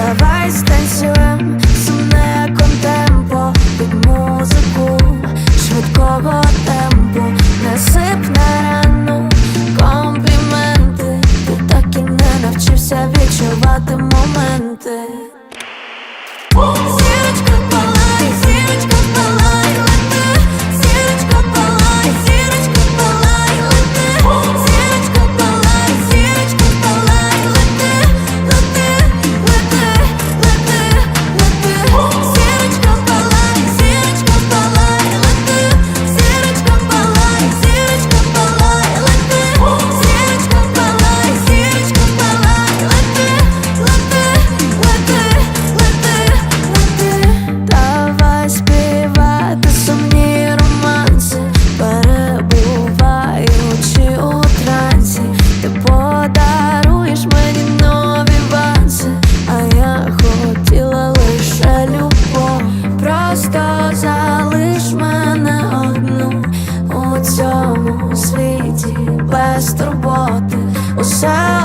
Давай станцюємо сумне контемпо. Під музику швидкого темпу. Не сип на рану компліменти, ти так і не навчився відчувати моменти. цьому світі без турботи усе.